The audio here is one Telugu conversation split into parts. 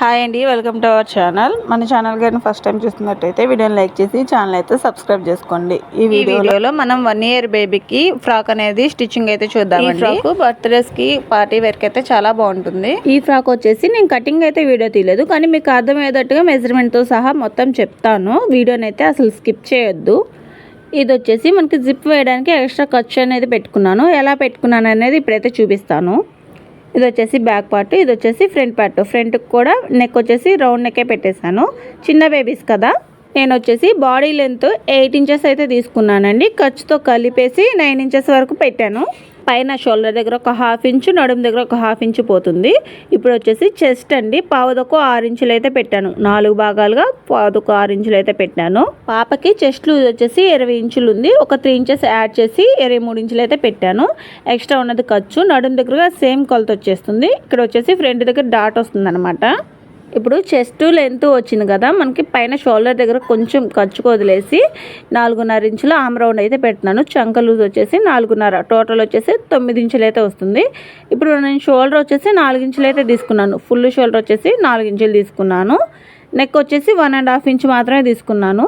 హాయ్ అండి వెల్కమ్ టు అవర్ ఛానల్. మన ఛానల్ గారిని ఫస్ట్ టైం చూస్తున్నట్టయితే వీడియోని లైక్ చేసి ఛానల్ అయితే సబ్స్క్రైబ్ చేసుకోండి. ఈ వీడియోలో మనం వన్ ఇయర్ బేబీకి ఫ్రాక్ అనేది స్టిచ్చింగ్ అయితే చూద్దాం ఈ ఫ్రాక్ బర్త్డేస్కి పార్టీ వేర్కి అయితే చాలా బాగుంటుంది. ఈ ఫ్రాక్ వచ్చేసి నేను కటింగ్ అయితే వీడియో తీయలేదు కానీ మీకు అర్థమయ్యేటట్టుగా మెజర్మెంట్తో సహా మొత్తం చెప్తాను. వీడియోని అయితే అసలు స్కిప్ చేయొద్దు. ఇది వచ్చేసి మనకి జిప్ వేయడానికి ఎక్స్ట్రా ఖర్చు అనేది పెట్టుకున్నాను. ఎలా పెట్టుకున్నాను అనేది ఇప్పుడైతే చూపిస్తాను. ఇది వచ్చేసి బ్యాక్ పార్ట్ ఇది వచ్చేసి ఫ్రంట్ పార్ట్. ఫ్రంట్కి కూడా నెక్ వచ్చేసి రౌండ్ నెక్కే పెట్టేశాను. చిన్న బేబీస్ కదా. నేను వచ్చేసి బాడీ లెంత్ ఎయిట్ ఇంచెస్ అయితే తీసుకున్నానండి. ఖర్చుతో కలిపేసి నైన్ ఇంచెస్ వరకు పెట్టాను. పైన షోల్డర్ దగ్గర ఒక హాఫ్ ఇంచు నడుము దగ్గర ఒక హాఫ్ ఇంచు పోతుంది. ఇప్పుడు వచ్చేసి చెస్ట్ అండి. పావుదొక్క ఆరు ఇంచులు అయితే పెట్టాను. నాలుగు భాగాలుగా పావుదొక్క ఆరు ఇంచులు అయితే పెట్టాను. పాపకి చెస్ట్ లూజ్ వచ్చేసి ఇరవై ఇంచులు ఉంది. ఒక త్రీ ఇంచెస్ యాడ్ చేసి ఇరవై మూడు ఇంచులు అయితే పెట్టాను. ఎక్స్ట్రా ఉన్నది ఖర్చు. నడుము దగ్గరగా సేమ్ కొలత వచ్చేస్తుంది. ఇక్కడ వచ్చేసి ఫ్రంట్ దగ్గర డాట్ వస్తుంది అనమాట ఇప్పుడు చెస్ట్ లెంత్ వచ్చింది కదా మనకి పైన షోల్డర్ దగ్గర కొంచెం ఖర్చు వదిలేసి నాలుగున్నర ఇంచుల ఆమ్ రౌండ్ అయితే పెట్టినాను. చంక లూజ్ వచ్చేసి నాలుగున్నర టోటల్ వచ్చేసి తొమ్మిది ఇంచులు అయితే వస్తుంది. ఇప్పుడు నేను షోల్డర్ వచ్చేసి నాలుగు ఇంచులు అయితే తీసుకున్నాను. ఫుల్ షోల్డర్ వచ్చేసి నాలుగు ఇంచులు తీసుకున్నాను. నెక్ వచ్చేసి వన్ అండ్ హాఫ్ ఇంచ్ మాత్రమే తీసుకున్నాను.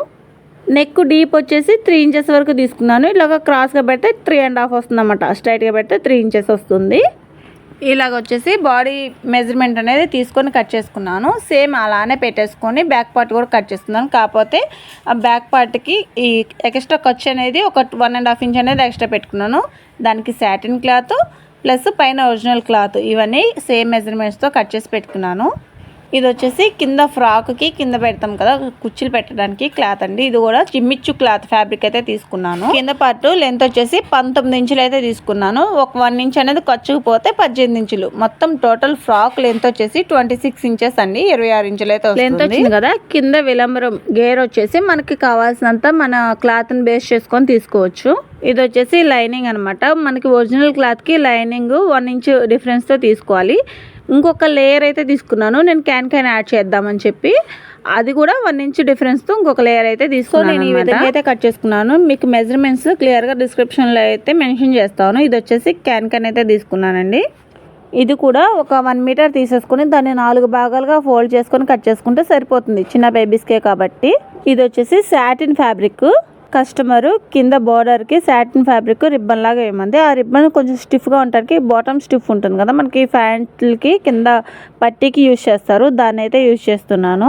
నెక్ డీప్ వచ్చేసి త్రీ ఇంచెస్ వరకు తీసుకున్నాను. ఇలాగ క్రాస్గా పెడితే త్రీ అండ్ హాఫ్ వస్తుంది అనమాట స్ట్రైట్గా పెడితే త్రీ ఇంచెస్ వస్తుంది. ఇలాగ వచ్చేసి బాడీ మెజర్మెంట్ అనేది తీసుకొని కట్ చేసుకున్నాను. సేమ్ అలానే పెట్టేసుకొని బ్యాక్ పార్ట్ కూడా కట్ చేసుకున్నాను. కాకపోతే ఆ బ్యాక్ పార్ట్కి ఈ ఎక్స్ట్రా ఖర్చు అనేది ఒక వన్ అండ్ హాఫ్ ఇంచ్ అనేది ఎక్స్ట్రా పెట్టుకున్నాను. దానికి శాటిన్ క్లాత్ ప్లస్ పైన ఒరిజినల్ క్లాత్ ఇవన్నీ సేమ్ మెజర్మెంట్స్తో కట్ చేసి పెట్టుకున్నాను. ఇది వచ్చేసి కింద ఫ్రాక్కి కింద పెడతాం కదా కుర్చీలు పెట్టడానికి క్లాత్ అండి. ఇది కూడా చిమ్మిచ్చు క్లాత్ ఫ్యాబ్రిక్ అయితే తీసుకున్నాను. కింద పార్ట్ లెంత్ వచ్చేసి పంతొమ్మిది ఇంచులు అయితే తీసుకున్నాను. ఒక వన్ ఇంచ్ అనేది ఖర్చుకుపోతే పద్దెనిమిది ఇంచులు. మొత్తం టోటల్ ఫ్రాక్ లెంత్ వచ్చేసి ట్వంటీ సిక్స్ ఇంచెస్ అండి. ఇరవై ఆరు ఇంచులు అయితే లెంత్ వచ్చింది కదా కింద విలంబరం గేర్ వచ్చేసి మనకి కావాల్సినంత మన క్లాత్ని బేస్ చేసుకొని తీసుకోవచ్చు. ఇది వచ్చేసి లైనింగ్ అనమాట మనకి ఒరిజినల్ క్లాత్కి లైనింగ్ వన్ ఇంచ్ డిఫరెన్స్తో తీసుకోవాలి. ఇంకొక లేయర్ అయితే తీసుకున్నాను. నేను క్యాన్ క్యాన్ యాడ్ చేద్దామని చెప్పి. అది కూడా వన్ ఇంచ్ డిఫరెన్స్తో ఇంకొక లేయర్ అయితే తీసుకున్నాను నేను ఈ విధంగా అయితే కట్ చేసుకున్నాను. మీకు మెజర్మెంట్స్ క్లియర్గా డిస్క్రిప్షన్లో అయితే మెన్షన్ చేస్తాను. ఇది వచ్చేసి క్యాన్ క్యాన్ అయితే తీసుకున్నానండి. ఇది కూడా ఒక వన్ మీటర్ తీసేసుకొని దాన్ని నాలుగు భాగాలుగా ఫోల్డ్ చేసుకొని కట్ చేసుకుంటే సరిపోతుంది. చిన్న బేబీస్కే కాబట్టి. ఇది వచ్చేసి సాటిన్ ఫ్యాబ్రిక్ కస్టమరు కింద బార్డర్కి సాటిన్ ఫ్యాబ్రిక్ రిబ్బన్ లాగా వేయమంది ఆ రిబ్బన్ కొంచెం స్టిఫ్గా ఉండడానికి బాటమ్ స్టిఫ్ ఉంటుంది కదా మనకి ప్యాంట్లకి కింద పట్టీకి యూజ్ చేస్తారు. దాన్ని అయితే యూజ్ చేస్తున్నాను.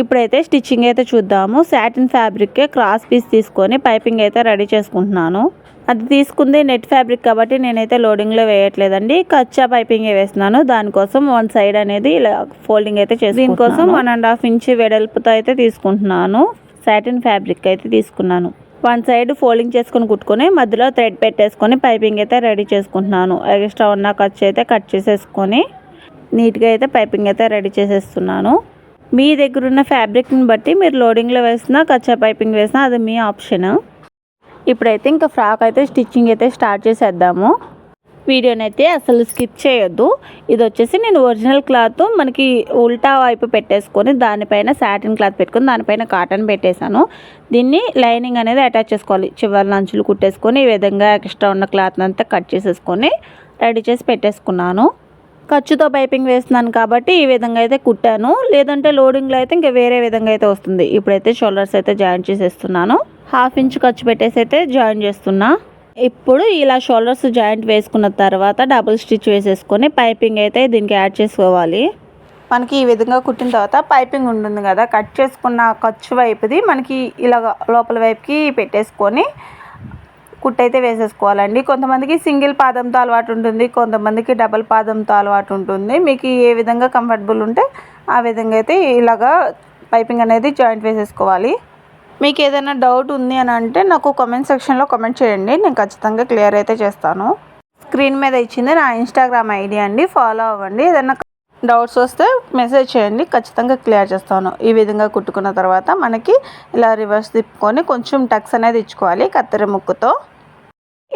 ఇప్పుడైతే స్టిచ్చింగ్ అయితే చూద్దాము. సాటిన్ ఫ్యాబ్రిక్కే క్రాస్ పీస్ తీసుకొని పైపింగ్ అయితే రెడీ చేసుకుంటున్నాను. అది తీసుకుంది నెట్ ఫ్యాబ్రిక్ కాబట్టి నేనైతే లోడింగ్లో వేయట్లేదండి. కచ్చా పైపింగ్ వేస్తున్నాను. దానికోసం వన్ సైడ్ అనేది ఇలా ఫోల్డింగ్ అయితే చేసి దీనికోసం వన్ అండ్ హాఫ్ ఇంచ్ వెడల్పుతో అయితే తీసుకుంటున్నాను. సాటిన్ ఫ్యాబ్రిక్ అయితే తీసుకున్నాను. వన్ సైడ్ ఫోల్డింగ్ చేసుకొని కుట్టుకొని మధ్యలో థ్రెడ్ పెట్టేసుకొని పైపింగ్ అయితే రెడీ చేసుకుంటున్నాను. ఎక్స్ట్రా ఉన్న ఖర్చు అయితే కట్ చేసేసుకొని నీట్గా అయితే పైపింగ్ అయితే రెడీ చేసేస్తున్నాను. మీ దగ్గర ఉన్న ఫ్యాబ్రిక్ని బట్టి మీరు లోడింగ్లో వేసినా కచ్చా పైపింగ్ వేసినా అది మీ ఆప్షన్. ఇప్పుడైతే ఇంకా ఫ్రాక్ అయితే స్టిచ్చింగ్ అయితే స్టార్ట్ చేసేద్దాము. వీడియోని అయితే అసలు స్కిప్ చేయొద్దు. ఇది వచ్చేసి నేను ఒరిజినల్ క్లాత్ మనకి ఉల్టా వైపు పెట్టేసుకొని దానిపైన సాటిన్ క్లాత్ పెట్టుకొని దానిపైన కాటన్ పెట్టేశాను. దీన్ని లైనింగ్ అనేది అటాచ్ చేసుకోవాలి. చివరి లంచులు కుట్టేసుకొని ఈ విధంగా ఎక్స్ట్రా ఉన్న క్లాత్ అంతా కట్ చేసేసుకొని రెడీ చేసి పెట్టేసుకున్నాను. ఖర్చుతో పైపింగ్ వేస్తున్నాను కాబట్టి ఈ విధంగా అయితే కుట్టాను. లేదంటే లోడింగ్లో అయితే ఇంకా వేరే విధంగా అయితే వస్తుంది. ఇప్పుడైతే షోల్డర్స్ అయితే జాయిన్ చేసేస్తున్నాను. హాఫ్ ఇంచ్ ఖర్చు పెట్టేసి అయితే జాయిన్ చేస్తున్నా. ఇప్పుడు ఇలా షోల్డర్స్ జాయింట్ వేసుకున్న తర్వాత డబుల్ స్టిచ్ వేసేసుకొని పైపింగ్ అయితే దీనికి యాడ్ చేసుకోవాలి. మనకి ఈ విధంగా కుట్టిన తర్వాత పైపింగ్ ఉంటుంది కదా కట్ చేసుకున్న ఖర్చు వైపుది మనకి ఇలా లోపల వైపుకి పెట్టేసుకొని కుట్టయితే వేసేసుకోవాలండి. కొంతమందికి సింగిల్ పాదంతో అలవాటు ఉంటుంది కొంతమందికి డబల్ పాదంతో అలవాటు ఉంటుంది. మీకు ఏ విధంగా కంఫర్టబుల్ ఉంటే ఆ విధంగా అయితే ఇలాగా పైపింగ్ అనేది జాయింట్ వేసేసుకోవాలి. మీకు ఏదైనా డౌట్ ఉంది అని అంటే నాకు కామెంట్ సెక్షన్లో కామెంట్ చేయండి. నేను ఖచ్చితంగా క్లియర్ అయితే చేస్తాను. స్క్రీన్ మీద ఇచ్చింది నా ఇన్స్టాగ్రామ్ ఐడి అండి. ఫాలో అవ్వండి. ఏదైనా డౌట్స్ వస్తే మెసేజ్ చేయండి. ఖచ్చితంగా క్లియర్ చేస్తాను. ఈ విధంగా కుట్టుకున్న తర్వాత మనకి ఇలా రివర్స్ తిప్పుకొని కొంచెం టక్స్ అనేది ఇచ్చుకోవాలి కత్తెర ముక్కుతో.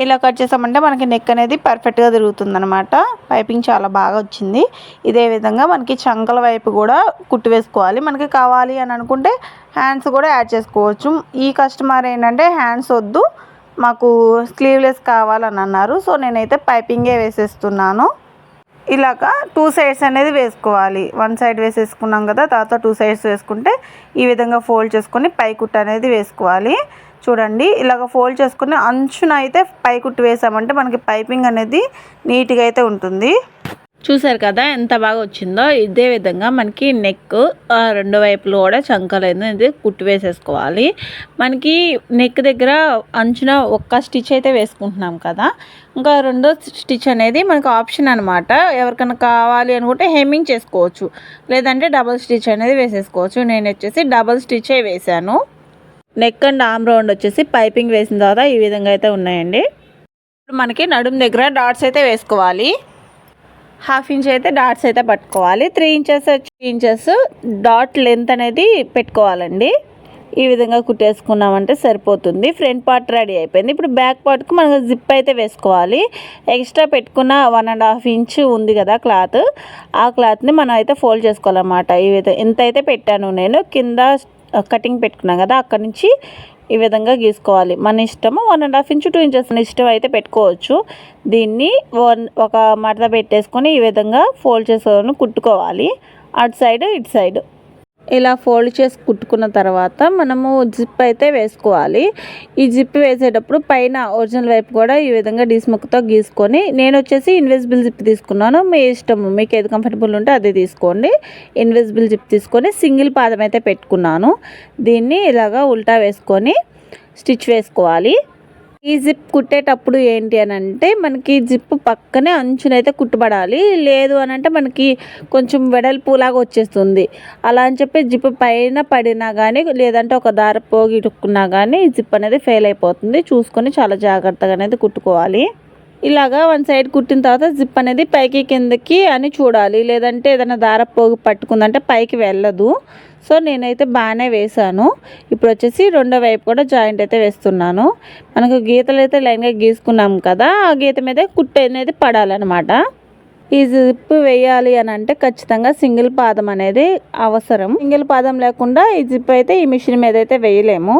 ఇలా కట్ చేసామంటే మనకి నెక్ అనేది పర్ఫెక్ట్గా తిరుగుతుంది అనమాట పైపింగ్ చాలా బాగా వచ్చింది. ఇదే విధంగా మనకి చంకల వైపు కూడా కుట్టు వేసుకోవాలి. మనకి కావాలి అని అనుకుంటే హ్యాండ్స్ కూడా యాడ్ చేసుకోవచ్చు. ఈ కస్టమర్ ఏంటంటే హ్యాండ్స్ వద్దు మాకు స్లీవ్లెస్ కావాలని అన్నారు. సో నేనైతే పైపింగే వేసేస్తున్నాను. ఇలాగా టూ సైడ్స్ అనేది వేసుకోవాలి. వన్ సైడ్ వేసేసుకున్నాం కదా తర్వాత టూ సైడ్స్ వేసుకుంటే ఈ విధంగా ఫోల్డ్ చేసుకొని పై కుట్టు అనేది వేసుకోవాలి. చూడండి ఇలాగ ఫోల్డ్ చేసుకుని అంచున అయితే పై కుట్టి వేసామంటే మనకి పైపింగ్ అనేది నీట్గా అయితే ఉంటుంది. చూసారు కదా ఎంత బాగా వచ్చిందో? ఇదే విధంగా మనకి నెక్ రెండు వైపులు కూడా చంకలు అనేది కుట్టి వేసేసుకోవాలి. మనకి నెక్ దగ్గర అంచున ఒక్క స్టిచ్ అయితే వేసుకుంటున్నాం కదా. ఇంకా రెండో స్టిచ్ అనేది మనకు ఆప్షన్ అనమాట ఎవరికైనా కావాలి అనుకుంటే హెమ్మింగ్ చేసుకోవచ్చు. లేదంటే డబల్ స్టిచ్ అనేది వేసేసుకోవచ్చు. నేను వచ్చేసి డబల్ స్టిచ్చే వేసాను. నెక్ అండ్ ఆమ్ రౌండ్ వచ్చేసి పైపింగ్ వేసిన తర్వాత ఈ విధంగా అయితే ఉన్నాయండి. ఇప్పుడు మనకి నడుము దగ్గర డాట్స్ అయితే వేసుకోవాలి. హాఫ్ ఇంచ్ అయితే డాట్స్ అయితే పట్టుకోవాలి. Three inches three inches dot length అనేది పెట్టుకోవాలండి. ఈ విధంగా కుట్టేసుకున్నామంటే సరిపోతుంది. ఫ్రంట్ పార్ట్ రెడీ అయిపోయింది. ఇప్పుడు బ్యాక్ పార్ట్కి మనకు జిప్ అయితే వేసుకోవాలి. ఎక్స్ట్రా పెట్టుకున్న వన్ అండ్ హాఫ్ ఇంచ్ ఉంది కదా క్లాత్ ఆ క్లాత్ని మనం అయితే ఫోల్డ్ చేసుకోవాలన్నమాట. ఈ విధంగా ఎంత అయితే పెట్టాను నేను. కింద కటింగ్ పెట్టుకున్నాం కదా అక్కడ నుంచి ఈ విధంగా గీసుకోవాలి. మన ఇష్టము one and half inch two inches ఇష్టం అయితే పెట్టుకోవచ్చు. దీన్ని వన్ ఒక మడత పెట్టేసుకొని ఈ విధంగా ఫోల్డ్ చేసుకొని కుట్టుకోవాలి. అటు సైడ్ ఇటు సైడ్ ఇలా ఫోల్డ్ చేసి కుట్టుకున్న తర్వాత మనము జిప్ అయితే వేసుకోవాలి. ఈ జిప్ వేసేటప్పుడు పైన ఒరిజినల్ వైపు కూడా ఈ విధంగా డీస్ముక్తో గీసుకొని నేను వచ్చేసి ఇన్విజిబుల్ జిప్ తీసుకున్నాను. మీ ఇష్టము మీకు ఏది కంఫర్టబుల్ ఉంటే అది తీసుకోండి. ఇన్విజిబుల్ జిప్ తీసుకొని సింగిల్ పాదం అయితే పెట్టుకున్నాను. దీన్ని ఇలాగా ఉల్టా వేసుకొని స్టిచ్ వేసుకోవాలి. ఈ జిప్ కుట్టేటప్పుడు ఏంటి అని అంటే మనకి జిప్ పక్కనే అంచునైతే కుట్టుబడాలి. లేదు అని అంటే మనకి కొంచెం వెడల్పులాగా వచ్చేస్తుంది. అలా అని చెప్పి జిప్ పైన పడినా కానీ లేదంటే ఒక దార పోగి ఇటుక్కున్నా కానీ జిప్ అనేది ఫెయిల్ అయిపోతుంది. చూసుకొని చాలా జాగ్రత్తగా అనేది కుట్టుకోవాలి. ఇలాగా వన్ సైడ్ కుట్టిన తర్వాత జిప్ అనేది పైకి కిందకి అని చూడాలి. లేదంటే ఏదైనా దార పోగు పట్టుకుందంటే పైకి వెళ్ళదు. సో నేనైతే బాగానే వేసాను ఇప్పుడు వచ్చేసి రెండో వైపు కూడా జాయింట్ అయితే వేస్తున్నాను. మనకు గీతలు అయితే లైన్గా గీసుకున్నాం కదా ఆ గీత మీద కుట్టు అనేది పడాలన్నమాట. ఈ జిప్ వేయాలి అని అంటే ఖచ్చితంగా సింగిల్ పాదం అనేది అవసరం. సింగిల్ పాదం లేకుండా ఈ జిప్ అయితే ఈ మిషన్ మీద అయితే వేయలేము.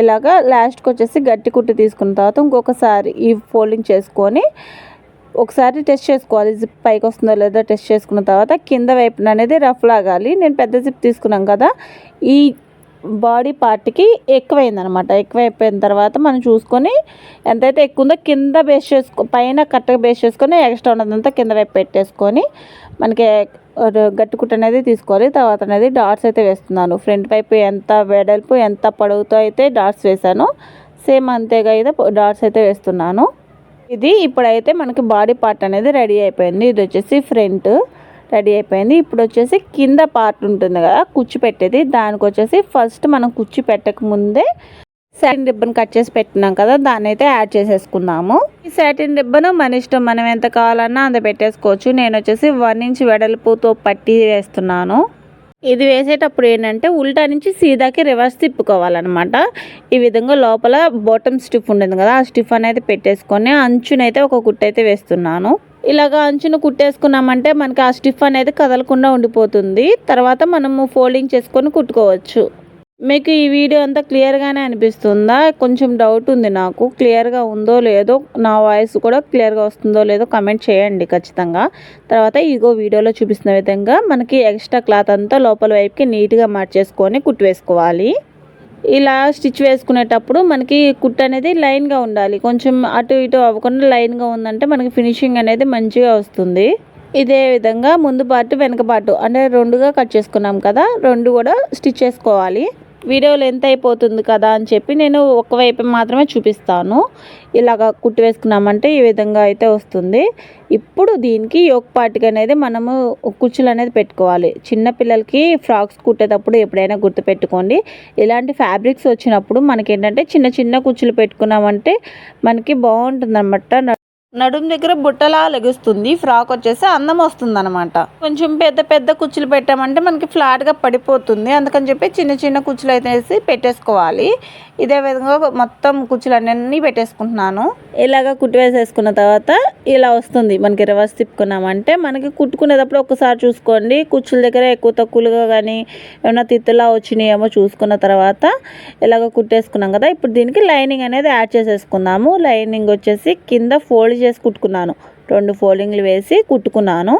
ఇలాగా లాస్ట్కి వచ్చేసి గట్టి కుట్టు తీసుకున్న తర్వాత ఇంకొకసారి ఈ ఫోల్డింగ్ చేసుకొని ఒకసారి టెస్ట్ చేసుకోవాలి. జిప్ పైకి వస్తుందో లేదో టెస్ట్ చేసుకున్న తర్వాత కింద వైపున అనేది రఫ్ లాగాలి. నేను పెద్ద జిప్ తీసుకున్నాం కదా ఈ బాడీ పార్ట్కి ఎక్కువైందనమాట. ఎక్కువైపోయిన తర్వాత మనం చూసుకొని ఎంతైతే ఎక్కువ ఉందో కింద బేస్ చేసుకో పైన కరెక్ట్గా బేస్ చేసుకొని ఎక్స్ట్రా ఉన్నదంతా కింద వైపు పెట్టేసుకొని మనకి గట్టుకుట్ట అనేది తీసుకోవాలి. తర్వాత అనేది డాట్స్ అయితే వేస్తున్నాను. ఫ్రంట్ వైపు ఎంత వెడల్పు ఎంత పొడవుతో అయితే డాట్స్ వేసాను సేమ్ అంతేగా అయితే డాట్స్ అయితే వేస్తున్నాను. ఇది ఇప్పుడైతే మనకి బాడీ పార్ట్ అనేది రెడీ అయిపోయింది. ఇది వచ్చేసి ఫ్రంట్ రెడీ అయిపోయింది. ఇప్పుడు వచ్చేసి కింద పార్ట్ ఉంటుంది కదా కుచ్చి పెట్టేది. దానికి వచ్చేసి ఫస్ట్ మనం కుచ్చి పెట్టక ముందే సాటిన్ రిబ్బన్ కట్ చేసి పెట్టినాం కదా దాన్ని అయితే యాడ్ చేసేసుకున్నాము ఈ సాటిన్ రిబ్బన్ మన ఇష్టం మనం ఎంత కావాలన్నా అంత పెట్టేసుకోవచ్చు. నేను వచ్చేసి వన్ ఇంచ్ వెడల్పుతో పట్టి వేస్తున్నాను. ఇది వేసేటప్పుడు ఏంటంటే ఉల్టా నుంచి సీదాకి రివర్స్ తిప్పుకోవాలన్నమాట. ఈ విధంగా లోపల బాటమ్ స్టిఫ్ ఉండదు కదా ఆ స్టిఫ్ అనేది పెట్టేసుకొని అంచునైతే ఒక కుట్టైతే అయితే వేస్తున్నాను. ఇలాగ అంచును కుట్టేసుకున్నామంటే మనకి ఆ స్టిఫ్ అనేది కదలకుండా ఉండిపోతుంది. తర్వాత మనము ఫోల్డింగ్ చేసుకొని కుట్టుకోవచ్చు. మీకు ఈ వీడియో అంతా క్లియర్గానే అనిపిస్తుందా? కొంచెం డౌట్ ఉంది నాకు. క్లియర్గా ఉందో లేదో నా వాయిస్ కూడా క్లియర్గా వస్తుందో లేదో కమెంట్ చేయండి ఖచ్చితంగా. తర్వాత ఇగో వీడియోలో చూపిస్తున్న విధంగా మనకి ఎక్స్ట్రా క్లాత్ అంతా లోపల వైపుకి నీట్గా మార్చేసుకొని కుట్టు వేసుకోవాలి. ఇలా స్టిచ్ వేసుకునేటప్పుడు మనకి కుట్ అనేది లైన్గా ఉండాలి. కొంచెం అటు ఇటు అవ్వకుండా లైన్గా ఉందంటే మనకి ఫినిషింగ్ అనేది మంచిగా వస్తుంది. ఇదే విధంగా ముందు పార్ట్ వెనక పార్ట్ అంటే రెండుగా కట్ చేసుకున్నాం కదా రెండు కూడా స్టిచ్ చేసుకోవాలి వీడియోలు ఎంత అయిపోతుంది కదా అని చెప్పి నేను ఒకవైపు మాత్రమే చూపిస్తాను. ఇలాగ కుట్టి వేసుకున్నామంటే ఈ విధంగా అయితే వస్తుంది. ఇప్పుడు దీనికి యోగ పాటికి అనేది మనము కుచ్చులు అనేది పెట్టుకోవాలి. చిన్న పిల్లలకి ఫ్రాక్స్ కుట్టేటప్పుడు ఎప్పుడైనా గుర్తుపెట్టుకోండి ఇలాంటి ఫ్యాబ్రిక్స్ వచ్చినప్పుడు మనకి ఏంటంటే చిన్న చిన్న కుచ్చులు పెట్టుకున్నామంటే మనకి బాగుంటుంది అనమాట నడుము దగ్గర బుట్టలా లెగుస్తుంది ఫ్రాక్ వచ్చేసి అందం వస్తుంది అనమాట కొంచెం పెద్ద పెద్ద కుచ్చులు పెట్టామంటే మనకి ఫ్లాట్గా పడిపోతుంది. అందుకని చెప్పి చిన్న చిన్న కుచ్చులు అయితే వేసి పెట్టేసుకోవాలి. ఇదే విధంగా మొత్తం కుచ్చులు అన్నీ పెట్టేసుకుంటున్నాను. ఇలాగ కుట్టి వేసేసుకున్న తర్వాత ఇలా వస్తుంది. మనకి రివర్స్ తిప్పుకున్నామంటే మనకి కుట్టుకునేటప్పుడు ఒకసారి చూసుకోండి. కుచ్చుల దగ్గర ఎక్కువ తక్కువలుగా కానీ ఏమైనా తిత్తులా వచ్చినాయేమో చూసుకున్న తర్వాత ఇలాగ కుట్టేసుకున్నాం కదా. ఇప్పుడు దీనికి లైనింగ్ అనేది యాడ్ చేసేసుకుందాము. లైనింగ్ వచ్చేసి కింద ఫోల్డ్ చేసి కుట్టుకున్నాను. రెండు ఫోల్డింగ్లు వేసి కుట్టుకున్నాను.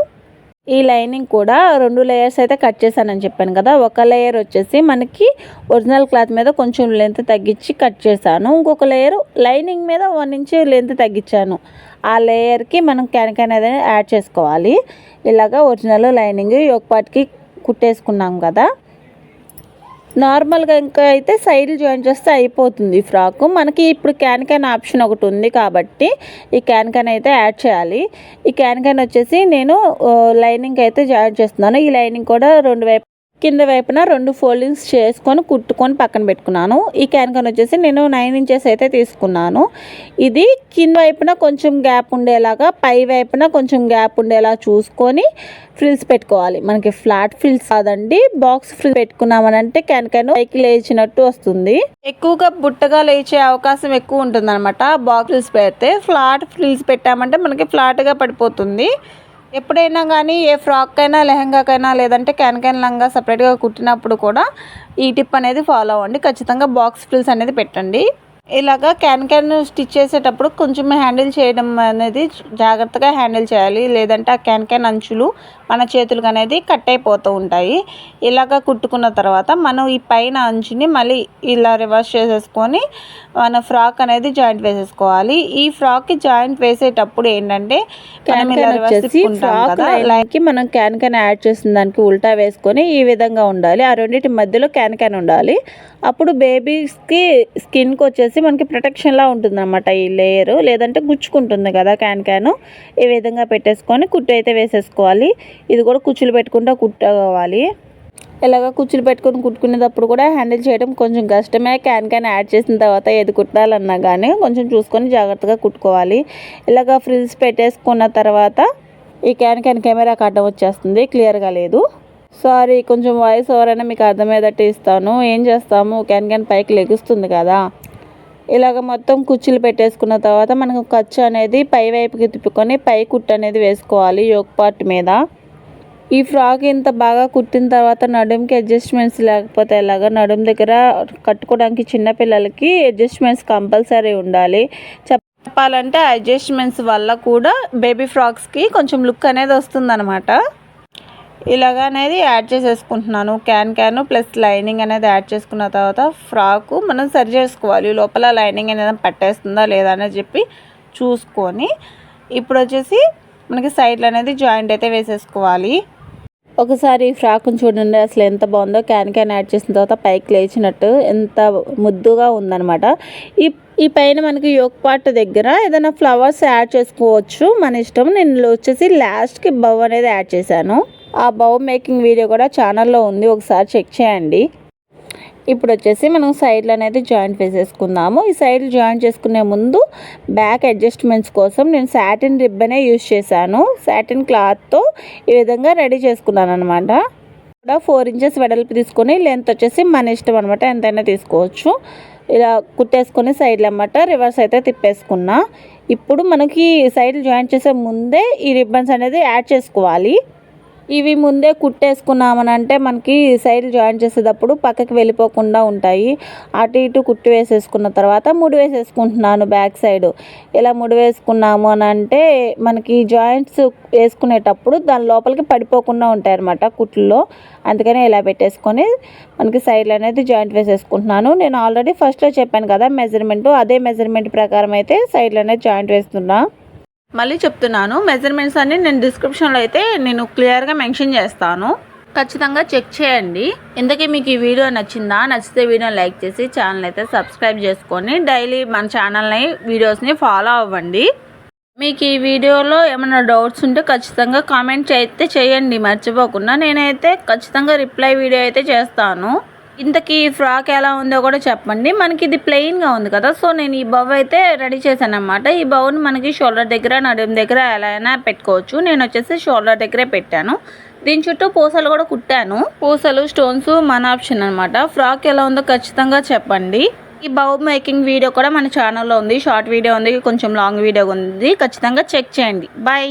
ఈ లైనింగ్ కూడా రెండు లేయర్స్ అయితే కట్ చేశానని చెప్పాను కదా. ఒక లేయర్ వచ్చేసి మనకి ఒరిజినల్ క్లాత్ మీద కొంచెం లెంత్ తగ్గించి కట్ చేశాను. ఇంకొక లేయర్ లైనింగ్ మీద వన్ ఇంచ్ లెంత్ తగ్గించాను. ఆ లేయర్కి మనం క్యాన్ అనేది యాడ్ చేసుకోవాలి. ఇలాగా ఒరిజినల్ లైనింగ్ ఒక పాటికి కుట్టేసుకున్నాం కదా. నార్మల్గా ఇంకా అయితే సైడ్ జాయిన్ చేస్తే అయిపోతుంది ఫ్రాక్ మనకి ఇప్పుడు క్యాన్ క్యాన్ ఆప్షన్ ఒకటి ఉంది కాబట్టి ఈ క్యాన్ క్యాన్ అయితే యాడ్ చేయాలి. ఈ క్యాన్ క్యాన్ వచ్చేసి నేను లైనింగ్ అయితే జాయిన్ చేస్తున్నాను. ఈ లైనింగ్ కూడా రెండు వైపు కింద వైపున రెండు ఫోల్డింగ్స్ చేసుకొని కుట్టుకొని పక్కన పెట్టుకున్నాను. ఈ క్యాన్కన్ వచ్చేసి నేను నైన్ ఇంచెస్ అయితే తీసుకున్నాను. ఇది కింద వైపున కొంచెం గ్యాప్ ఉండేలాగా పై వైపున కొంచెం గ్యాప్ ఉండేలా చూసుకొని ఫ్రిల్స్ పెట్టుకోవాలి. మనకి ఫ్లాట్ ఫ్రిల్స్ కాదండి బాక్స్ ఫ్రిల్స్ పెట్టుకున్నామని అంటే క్యాన్ పైకి లేచినట్టు వస్తుంది. ఎక్కువగా బుట్టగా లేచే అవకాశం ఎక్కువ ఉంటుంది అనమాట బాక్స్ ఫ్రిల్స్ పెడితే ఫ్లాట్ ఫ్రిల్స్ పెట్టామంటే మనకి ఫ్లాట్గా పడిపోతుంది. ఎప్పుడైనా కానీ ఏ ఫ్రాక్ అయినా లెహంగాకైనా లేదంటే క్యాన్ క్యాన్ లంగా సపరేట్గా కుట్టినప్పుడు కూడా ఈ టిప్ అనేది ఫాలో అవ్వండి. ఖచ్చితంగా బాక్స్ ఫ్రిల్స్ అనేది పెట్టండి. ఇలాగా క్యాన్ క్యాన్ స్టిచ్ చేసేటప్పుడు కొంచెం హ్యాండిల్ చేయడం అనేది జాగ్రత్తగా హ్యాండిల్ చేయాలి. లేదంటే ఆ క్యాన్ క్యాన్ అంచులు మన చేతులకు అనేది కట్ అయిపోతూ ఉంటాయి. ఇలాగ కుట్టుకున్న తర్వాత మనం ఈ పైన అంచుని మళ్ళీ ఇలా రివర్స్ చేసేసుకొని మన ఫ్రాక్ అనేది జాయింట్ వేసేసుకోవాలి. ఈ ఫ్రాక్కి జాయింట్ వేసేటప్పుడు ఏంటంటే ఫ్రాక్ మనం క్యాన్ క్యాన్ యాడ్ చేసిన దానికి ఉల్టా వేసుకొని ఈ విధంగా ఉండాలి. ఆ రెండింటి మధ్యలో క్యాన్ క్యాన్ ఉండాలి. అప్పుడు బేబీస్కి స్కిన్కి వచ్చేసి మనకి ప్రొటెక్షన్లా ఉంటుంది అనమాట ఈ లేయరు లేదంటే గుచ్చుకుంటుంది కదా క్యాన్ క్యాను ఈ విధంగా పెట్టేసుకొని కుట్టు అయితే వేసేసుకోవాలి. ఇది కూడా కుచ్చులు పెట్టుకుంటూ కుట్టుకోవాలి. ఇలాగ కుచ్చులు పెట్టుకొని కుట్టుకునేటప్పుడు కూడా హ్యాండిల్ చేయడం కొంచెం కష్టమే. క్యాన్ క్యాన్ యాడ్ చేసిన తర్వాత ఏది కుట్టాలన్నా కానీ కొంచెం చూసుకొని జాగ్రత్తగా కుట్టుకోవాలి. ఇలాగ ఫ్రిల్స్ పెట్టేసుకున్న తర్వాత ఈ క్యాన్ క్యాన్ కెమెరా కట్టడం వచ్చేస్తుంది. క్లియర్గా లేదు. సారీ కొంచెం వాయిస్ ఎవరైనా మీకు అర్థమయ్యేటట్టు ఇస్తాను. ఏం చేస్తాము? క్యాన్ క్యాన్ పైకి లెగుస్తుంది కదా. ఇలాగ మొత్తం కుర్చీలు పెట్టేసుకున్న తర్వాత మనకు ఖర్చు అనేది పై వైపుకి తిప్పుకొని పై కుట్టు అనేది వేసుకోవాలి యోక్ పార్ట్ మీద. ఈ ఫ్రాక్ ఇంత బాగా కుట్టిన తర్వాత నడుముకి అడ్జస్ట్మెంట్స్ లేకపోతే ఎలాగ నడుము దగ్గర కట్టుకోవడానికి చిన్నపిల్లలకి అడ్జస్ట్మెంట్స్ కంపల్సరీ ఉండాలి. చెప్పాలంటే అడ్జస్ట్మెంట్స్ వల్ల కూడా బేబీ ఫ్రాక్స్కి కొంచెం లుక్ అనేది వస్తుందన్నమాట. ఇలాగ అనేది యాడ్ చేసేసుకుంటున్నాను. క్యాన్ క్యాన్ ప్లస్ లైనింగ్ అనేది యాడ్ చేసుకున్న తర్వాత ఫ్రాకు మనం సరి చేసుకోవాలి. లోపల లైనింగ్ అనేది పట్టేస్తుందా లేదా అని చెప్పి చూసుకొని ఇప్పుడు వచ్చేసి మనకి సైడ్లు అనేది జాయింట్ అయితే వేసేసుకోవాలి. ఒకసారి ఫ్రాక్ను ఫ్రాక్ని చూడండి అసలు ఎంత బాగుందో. క్యాన్ క్యాన్ యాడ్ చేసిన తర్వాత పైకి లేచినట్టు ఎంత ముద్దుగా ఉందనమాట ఈ ఈ పైన మనకి యోక్ పార్ట్ దగ్గర ఏదైనా ఫ్లవర్స్ యాడ్ చేసుకోవచ్చు. మన ఇష్టం. నేను వచ్చేసి లాస్ట్కి బవ్ అనేది యాడ్ చేశాను. ఆ బౌ మేకింగ్ వీడియో కూడా ఛానల్లో ఉంది ఒకసారి చెక్ చేయండి. ఇప్పుడు వచ్చేసి మనం సైడ్లు అనేది జాయింట్ వేసేసుకుందాము ఈ సైడ్ జాయింట్ చేసుకునే ముందు బ్యాక్ అడ్జస్ట్మెంట్స్ కోసం నేను సాటిన్ రిబ్బనే యూజ్ చేశాను. సాటిన్ క్లాత్తో ఈ విధంగా రెడీ చేసుకున్నాను అనమాట కూడా ఫోర్ ఇంచెస్ వెడల్పు తీసుకొని లెంత్ వచ్చేసి మన ఇష్టం అనమాట ఎంతైనా తీసుకోవచ్చు. ఇలా కుట్టేసుకొని సైడ్లు అన్నమాట. రివర్స్ అయితే తిప్పేసుకున్నా. ఇప్పుడు మనకి సైడ్ జాయింట్ చేసే ముందే ఈ రిబ్బన్స్ అనేది యాడ్ చేసుకోవాలి. ఇవి ముందే కుట్టేసుకున్నామనంటే మనకి సైడ్ జాయిన్ చేసేటప్పుడు పక్కకి వెళ్ళిపోకుండా ఉంటాయి. అటు ఇటు కుట్టి వేసేసుకున్న తర్వాత ముడి వేసేసుకుంటున్నాను బ్యాక్ సైడ్. ఇలా ముడి వేసుకున్నాము అని అంటే మనకి జాయింట్స్ వేసుకునేటప్పుడు దాని లోపలికి పడిపోకుండా ఉంటాయి అన్నమాట కుట్లలో అందుకనే ఇలా పెట్టేసుకొని మనకి సైడ్లు అనేది జాయింట్ వేసేసుకుంటున్నాను. నేను ఆల్రెడీ ఫస్ట్లో చెప్పాను కదా మెజర్మెంట్. అదే మెజర్మెంట్ ప్రకారం అయితే సైడ్లు అనేది జాయింట్ వేస్తున్నాను మళ్ళీ చెప్తున్నాను. మెజర్మెంట్స్ అన్ని నేను డిస్క్రిప్షన్లో అయితే నేను క్లియర్గా మెన్షన్ చేస్తాను. ఖచ్చితంగా చెక్ చేయండి. ఇంతకీ మీకు ఈ వీడియో నచ్చిందా? నచ్చితే వీడియోని లైక్ చేసి ఛానల్ అయితే సబ్స్క్రైబ్ చేసుకొని డైలీ మన ఛానల్ని వీడియోస్ని ఫాలో అవ్వండి. మీకు ఈ వీడియోలో ఏమైనా డౌట్స్ ఉంటే ఖచ్చితంగా కామెంట్ అయితే చేయండి. మర్చిపోకుండా నేనైతే ఖచ్చితంగా రిప్లై వీడియో అయితే చేస్తాను. ఇంతకీ ఫ్రాక్ ఎలా ఉందో కూడా చెప్పండి. మనకి ఇది ప్లెయిన్గా ఉంది కదా. సో నేను ఈ బవ్ అయితే రెడీ చేశాను అనమాట ఈ బౌని మనకి షోల్డర్ దగ్గర నడుము దగ్గర ఎలా అయినా పెట్టుకోవచ్చు. నేను వచ్చేసి షోల్డర్ దగ్గరే పెట్టాను. దీని చుట్టూ పూసలు కూడా కుట్టాను. పూసలు స్టోన్స్ మన ఆప్షన్ అనమాట ఫ్రాక్ ఎలా ఉందో ఖచ్చితంగా చెప్పండి. ఈ బౌ మేకింగ్ వీడియో కూడా మన ఛానల్లో ఉంది. షార్ట్ వీడియో ఉంది. కొంచెం లాంగ్ వీడియో ఉంది. ఖచ్చితంగా చెక్ చేయండి. బాయ్